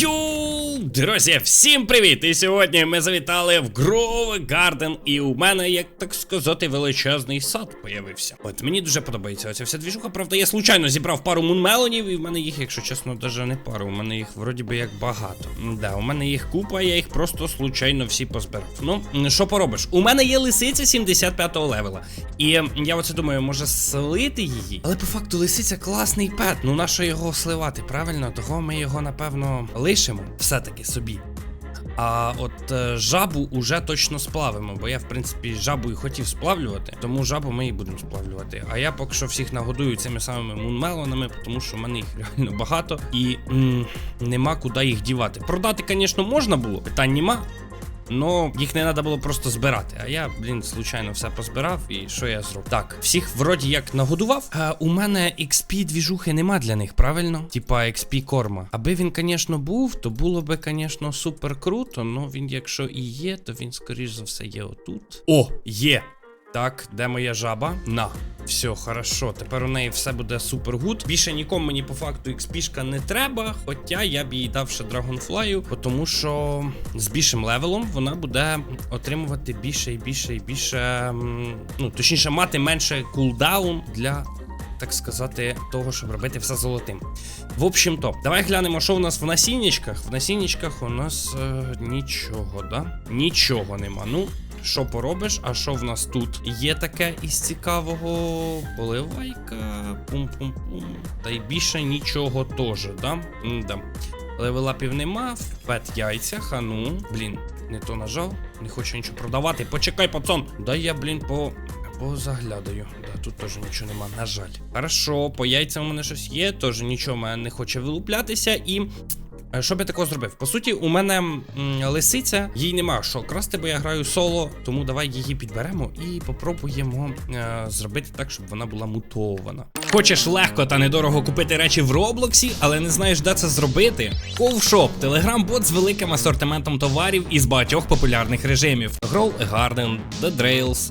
哟 друзі, всім привіт! І сьогодні ми завітали в Grove Garden, і у мене, як так сказати, величезний сад появився. От мені дуже подобається оця вся двіжуха. Правда, я случайно зібрав пару мунмелонів, і в мене їх, якщо чесно, даже не пару. У мене їх вроді би як багато. Да, у мене їх купа, я їх просто случайно всі позбирав. Ну, що поробиш? У мене є лисиця 75-го левела. І я оце думаю, може слити її. Але по факту лисиця класний пет. Ну на що його сливати? Правильно, того ми його напевно лишимо все-таки собі. А от е, жабу уже точно сплавимо, бо я, в принципі, жабу і хотів сплавлювати, тому жабу ми і будемо сплавлювати. А я поки що всіх нагодую цими самими мунмелонами, тому що в мене їх реально багато і м, нема куди їх дівати. Продати, звісно, можна було, питань нема. Но їх не треба було просто збирати. А я, блін, случайно все позбирав. І що я зробив? Так, всіх вроді як нагодував. А у мене XP двіжухи нема для них, правильно? Типа XP корма. Аби він, звісно, був, то було би, звісно, супер круто. Ну він, якщо і є, то він, скоріш за все, є отут. О, є! Так, де моя жаба? На. Все, хорошо. Тепер у неї все буде супер гуд. Більше нікому мені по факту XP не треба. Хоча я б їй дав ще Dragonfly, тому що з більшим левелом вона буде отримувати більше і більше і більше. Ну, точніше, мати менше кулдаун для. Так сказати, того, щоб робити все золотим. В общем то, давай глянемо, що у нас в насіннячках. В насіннячках у нас е, нічого, да? Нічого нема. Ну, що поробиш, а що в нас тут є таке із цікавого? Поливайка, пум-пум-пум. Та й більше нічого теж, да? М-да. Левелапів нема, в пет яйцях, а ну, блін, не то нажав, не хочу нічого продавати. Почекай, пацан. Дай я, блін, по. Позаглядаю. Да, тут теж нічого нема, на жаль. Хорошо, по яйцям у мене щось є, теж нічого в мене не хоче вилуплятися і. Е, Що б я такого зробив? По суті, у мене м, лисиця, їй нема що красти, бо я граю соло, тому давай її підберемо і попробуємо е, зробити так, щоб вона була мутована. Хочеш легко та недорого купити речі в Роблоксі, але не знаєш, де це зробити? Ковшоп телеграм-бот з великим асортиментом товарів із багатьох популярних режимів: Grow a Garden, The Drails,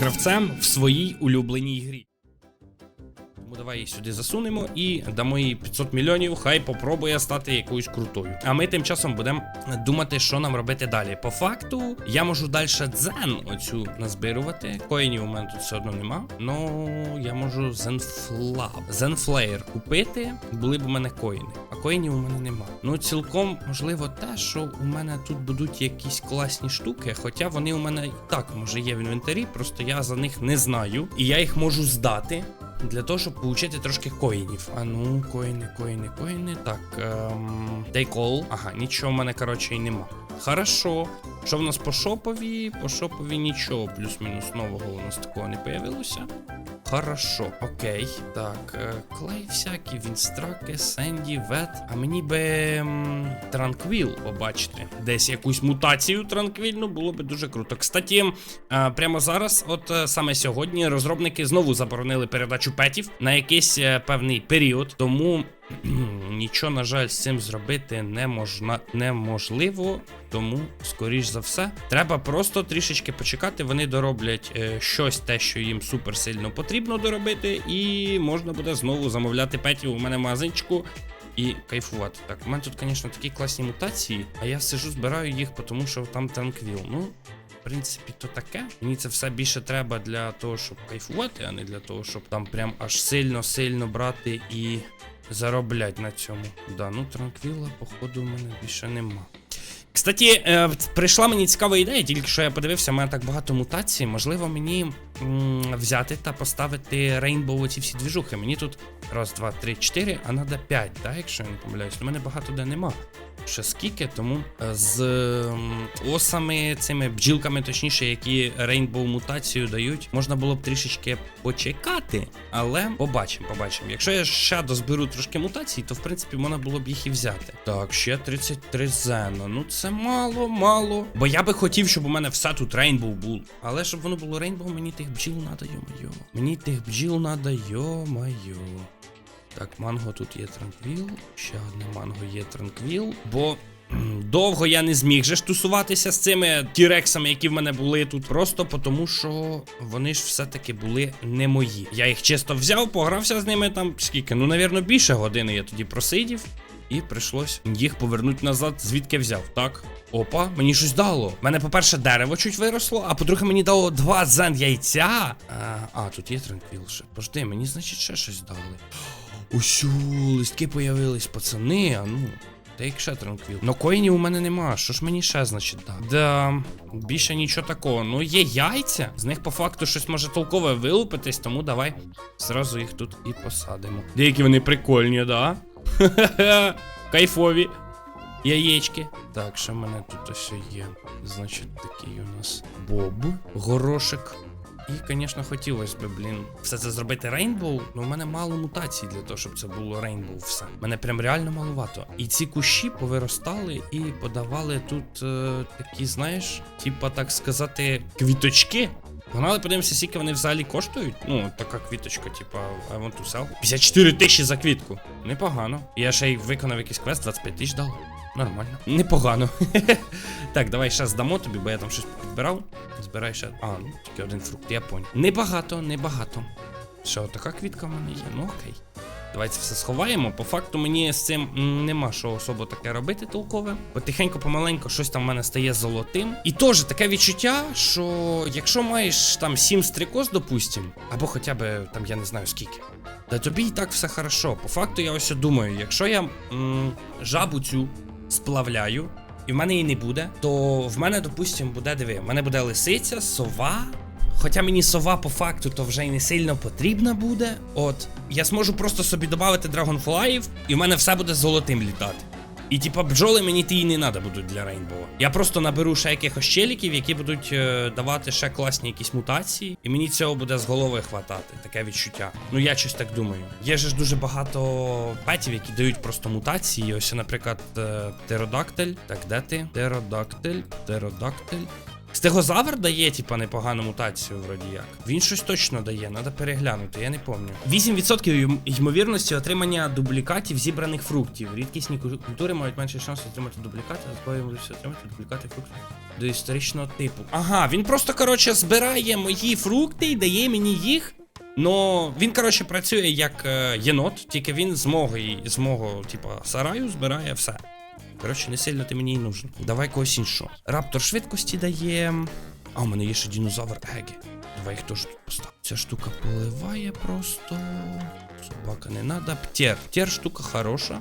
гравцем в своїй улюбленій грі. Тому давай її сюди засунемо і дамо їй 500 мільйонів, хай попробує стати якоюсь крутою. А ми тим часом будемо думати, що нам робити далі. По факту, я можу далі дзен оцю назбирувати. Коїнів у мене тут все одно нема. Ну, я можу зенфлаб, зенфлеєр купити, були б у мене коїни. Коїнів у мене нема. Ну, цілком можливо те, що у мене тут будуть якісь класні штуки, хоча вони у мене і так може є в інвентарі, просто я за них не знаю. І я їх можу здати. Для того, щоб отримати трошки коїнів. А ну, коїни, коїни, коїни. Так, ем, all. Ага, нічого в мене, коротше, і нема. Хорошо. Що в нас по шопові? По шопові нічого, плюс-мінус нового у нас такого не появилося. Хорошо, окей. Так, е, клей всякий, вінстраки, Сенді, Вет. А мені би ем, Транквіл побачити. Десь якусь мутацію транквільну було би дуже круто. Кстати, е, прямо зараз, от е, саме сьогодні, розробники знову заборонили передачу петів на якийсь е, певний період. Тому нічого, на жаль, з цим зробити не можна, неможливо. Тому, скоріш за все, треба просто трішечки почекати. Вони дороблять е, щось, те, що їм супер сильно потрібно доробити, і можна буде знову замовляти петів у мене в магазинчику. І кайфувати. Так, у мене тут, звісно, такі класні мутації, а я сижу, збираю їх, тому що там танквіл. Ну, принципі, то таке. Мені це все більше треба для того, щоб кайфувати, а не для того, щоб там прям аж сильно-сильно брати і заробляти на цьому. Да, ну транквіла, походу, в мене більше нема. Кстати, е, прийшла мені цікава ідея, тільки що я подивився, у мене так багато мутацій. Можливо, мені взяти та поставити рейнбоу оці всі двіжухи. Мені тут раз, два, три, чотири, а треба п'ять, так, якщо я не помиляюсь. У мене багато де нема. Ще скільки, тому е, з осами, цими бджілками, точніше, які рейнбоу мутацію дають, можна було б трішечки почекати, але побачимо, побачимо. Якщо я ще дозберу трошки мутацій, то в принципі можна було б їх і взяти. Так, ще 33 зена. Ну це мало, мало. Бо я би хотів, щоб у мене все тут рейнбоу було. Але щоб воно було рейнбоу, мені тих бджіл надо, йо-майо. Мені тих бджіл надо, йо-майо. Так, манго тут є транквіл. Ще одне манго є транквіл. Бо довго я не зміг же ж тусуватися з цими тірексами, які в мене були тут. Просто тому, що вони ж все-таки були не мої. Я їх чисто взяв, погрався з ними там скільки. Ну, навірно, більше години я тоді просидів. І прийшлось їх повернути назад, звідки взяв. Так. Опа, мені щось дало. Мене, по-перше, дерево чуть виросло, а по-друге, мені дало два зен яйця. А, а тут є транквіл ще. Пожди, мені, значить, ще щось дали. Усю, листки появились, пацани, а ну. Та ще транквіл. Но коїнів у мене нема. Що ж мені ще, значить, да? Да, більше нічого такого. Ну, є яйця. З них по факту щось може толкове вилупитись, тому давай зразу їх тут і посадимо. Деякі вони прикольні, да? Кайфові. Яєчки. Так, що в мене тут ось є? Значить, такий у нас Боб, горошек. І, звісно, хотілося б, блін, все це зробити рейнбоу. Ну, в мене мало мутацій для того, щоб це було рейнбоу. Все. Мене прям реально маловато. І ці кущі повиростали і подавали тут е, такі, знаєш, типа так сказати, квіточки. Погнали, подивимося, скільки вони взагалі коштують. Ну, така квіточка, типа, I want to sell. 54 тисячі за квітку. Непогано. Я ще й виконав якийсь квест, 25 тисяч дав. Нормально. Непогано. так, давай ще здамо тобі, бо я там щось підбирав. Збирай ще. А, ну, тільки один фрукт, я понял. Небагато, небагато. Що, така квітка в мене є? Ну окей. Давайте все сховаємо. По факту мені з цим нема що особо таке робити толкове. Потихеньку, помаленьку, щось там в мене стає золотим. І теж таке відчуття, що якщо маєш там 7 стрікоз, допустим, або хоча б там я не знаю скільки. Та тобі і так все хорошо. По факту я ось думаю, якщо я м, жабу цю сплавляю, і в мене її не буде, то в мене, допустим, буде диви, в мене буде лисиця, сова. Хоча мені сова по факту то вже й не сильно потрібна буде. От, я зможу просто собі додати драгонфлаїв, і в мене все буде золотим літати. І типа бджоли мені ті й не треба будуть для рейнбоу. Я просто наберу ще якихось челіків, які будуть е, давати ще класні якісь мутації, і мені цього буде з голови хватати, таке відчуття. Ну я щось так думаю. Є ж дуже багато петів, які дають просто мутації. Ось, наприклад, е, птеродактиль. Так, де ти? Птеродактиль, птеродактиль. Стегозавр дає, типа, непогану мутацію, вроді як. Він щось точно дає, треба переглянути, я не пам'ятаю. 8% ймовірності отримання дублікатів зібраних фруктів. Рідкісні культури мають менший шанс отримати дублікати, а такої отримати дублікати фруктів до історичного типу. Ага, він просто, коротше, збирає мої фрукти і дає мені їх. Но він, коротше, працює як е, єнот, тільки він з мого, з типа, сараю збирає все. Коротше, не сильно ти мені і нужен. Давай когось іншого. Раптор швидкості дає. А, у мене є ще динозавр Егі. Давай їх теж тут поставимо. Ця штука поливає просто. Собака не надо. Птєр. Птєр штука хороша.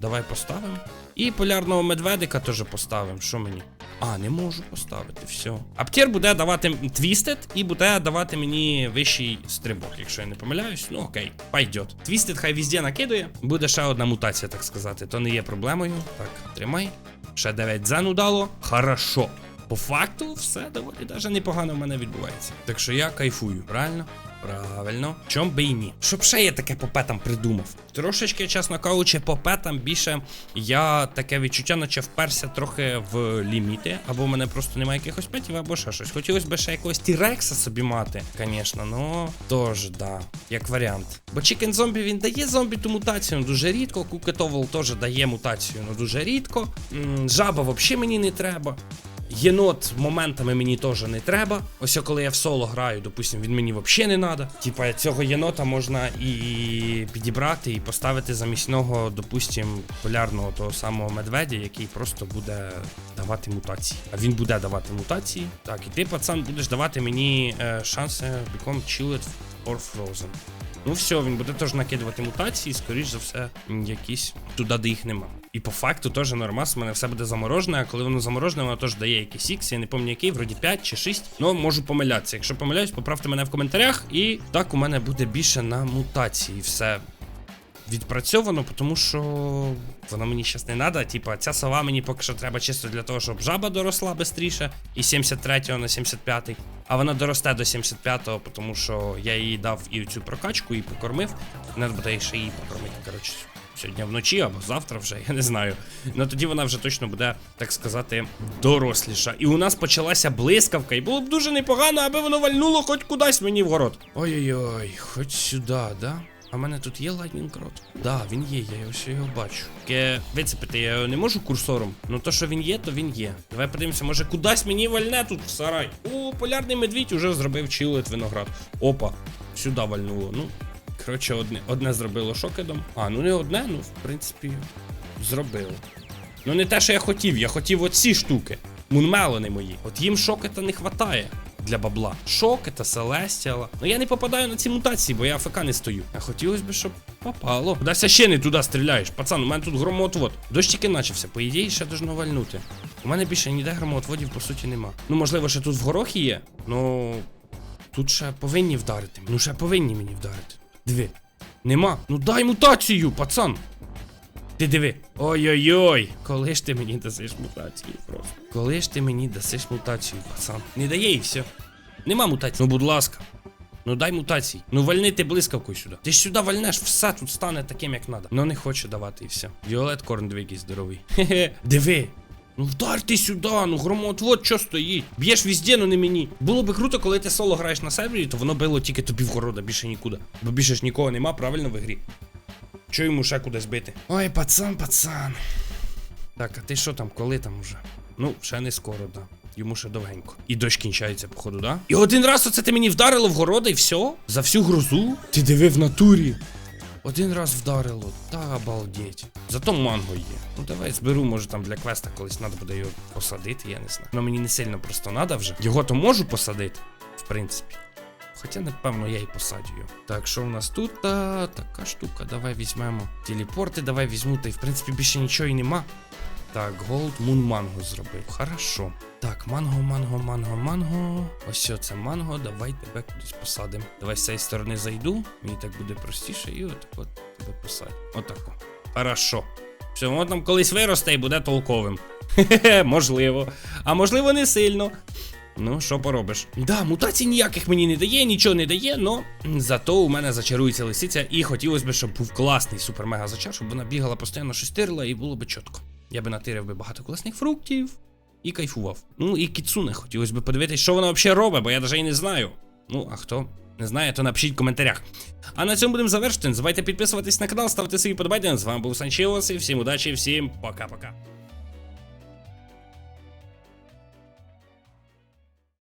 Давай поставимо. І полярного медведика теж поставимо. Що мені? А, не можу поставити, все. Аптер буде давати твістед і буде давати мені вищий стрибок, якщо я не помиляюсь. Ну окей, пойдет. Твістед хай везде накидує. Буде ще одна мутація, так сказати. То не є проблемою. Так, тримай. Ще 9 зен удало. Хорошо. По факту, все доволі даже непогано в мене відбувається. Так що я кайфую, правильно? Правильно. Чом би і ні. Щоб ще я таке по петам придумав. Трошечки, чесно кажучи, по петам більше я таке відчуття, наче вперся трохи в ліміти, або в мене просто немає якихось петів, або ще щось. Хотілося б ще якогось тірекса собі мати, звісно, ну теж, да, як варіант. Бо Chicken Zombie він дає зомбі ту мутацію, ну дуже рідко. Кукетовол теж дає мутацію, ну дуже рідко. М, Жаба взагалі мені не треба. Єнот моментами мені теж не треба. Ось коли я в соло граю, допустим, він мені взагалі не треба. Типа цього єнота можна і підібрати, і поставити замість нього, допустим, полярного того самого медведя, який просто буде давати мутації. А він буде давати мутації. Так, і ти, пацан, будеш давати мені е, шанси become chilled or frozen. Ну все, він буде теж накидувати мутації, скоріш за все, якісь туди, де їх нема. І по факту теж нормас, в мене все буде заморожене, а коли воно заморожене, воно теж дає якийсь ікс, я не пам'ятаю який, вроді 5 чи 6. Ну, можу помилятися. Якщо помиляюсь, поправте мене в коментарях. І так у мене буде більше на мутації. Все відпрацьовано, тому що воно мені щас не треба. Типа, ця сова мені поки що треба чисто для того, щоб жаба доросла швидше, і 73 на 75. А вона доросте до 75-го, тому що я їй дав і цю прокачку, і покормив. Треба буде ще її покормити. Коротше, сьогодні вночі або завтра вже, я не знаю. Ну тоді вона вже точно буде, так сказати, доросліша. І у нас почалася блискавка, і було б дуже непогано, аби воно вальнуло хоч кудись мені в город. Ой-ой-ой, хоч сюди, да? А в мене тут є Lightning Rod? Да, він є, я ось його бачу. Таке вицепити я його не можу курсором. Ну то, що він є, то він є. Давай подивимося, може кудись мені вальне тут в сарай. О, полярний медвідь уже зробив чилет виноград. Опа, сюди вальнуло. Ну, коротше, одне, одне зробило шокедом. А, ну не одне, ну, в принципі, зробило. Ну не те, що я хотів, я хотів оці штуки. Мунмелони мої. От їм шокета не хватає для бабла. Шокета, селестіала. Ну я не попадаю на ці мутації, бо я АФК не стою. А хотілося б, щоб попало. Кудася ще не туди стріляєш. Пацан, у мене тут громотвод. Дощ тільки начався. По ідеї, ще должно вальнути. У мене більше ніде громотводів, по суті, нема. Ну, можливо, ще тут в горохі є. Ну. Тут ще повинні вдарити. Ну, ще повинні мені вдарити. Диви. Нема. Ну дай мутацію, пацан. Ти диви. Ой-ой-ой. Коли ж ти мені дасиш мутацію просто? Коли ж ти мені дасиш мутацію, пацан? Не дає і все. Нема мутації. Ну, будь ласка. Ну дай мутації. Ну вальни ти блискавкою сюди. Ти сюди вальнеш, все тут стане таким, як треба. Ну не хоче давати і все. Віолет Корн диви, здоровий. Хе-хе. Диви. Ну вдар ти сюди, ну громотвод що стоїть? Б'єш везде, ну не мені. Було би круто, коли ти соло граєш на сервері, то воно било тільки тобі в города, більше нікуди. Бо більше ж нікого нема, правильно в грі. Чого йому ще кудись бити? Ой, пацан, пацан. Так, а ти що там, коли там уже? Ну, ще не скоро, да. Йому ще довгенько. І дощ кінчається, походу, да? І один раз оце ти мені вдарило в города і все? За всю грозу? Ти диви в натурі. Один раз вдарило, та обалдеть. Зато манго є. Ну давай зберу, може там для квеста колись треба буде його посадити, я не знаю. Ну мені не сильно просто треба вже. Його то можу посадити, в принципі. Хоча, напевно, я і посадю його. Так, що у нас тут? Та, така штука, давай візьмемо. Телепорти, давай візьму, та й в принципі більше нічого і нема. Так, Gold Moon Mango зробив. Хорошо. Так, манго, манго, манго, манго. Ось це манго. Давай тебе кудись посадимо. Давай з цієї сторони зайду. Мені так буде простіше, і отак от тебе посадю. Отако. Хорошо. Все, воно там колись виросте і буде толковим. Хе-хе, можливо. А можливо, не сильно. Ну, що поробиш? Да, мутацій ніяких мені не дає, нічого не дає, но зато у мене зачарується лисиця, і хотілося б, щоб був класний супер-мега зачар, щоб вона бігала постійно щось тирила і було б чітко. Я би натирив би багато класних фруктів і кайфував. Ну і кіцуне хотілося б подивитися, що вона взагалі робить, бо я навіть і не знаю. Ну, а хто не знає, то напишіть в коментарях. А на цьому будемо завершити. Не забувайте підписуватись на канал, ставити свої подобання. З вами був Санчилос і всім удачі, всім пока-пока.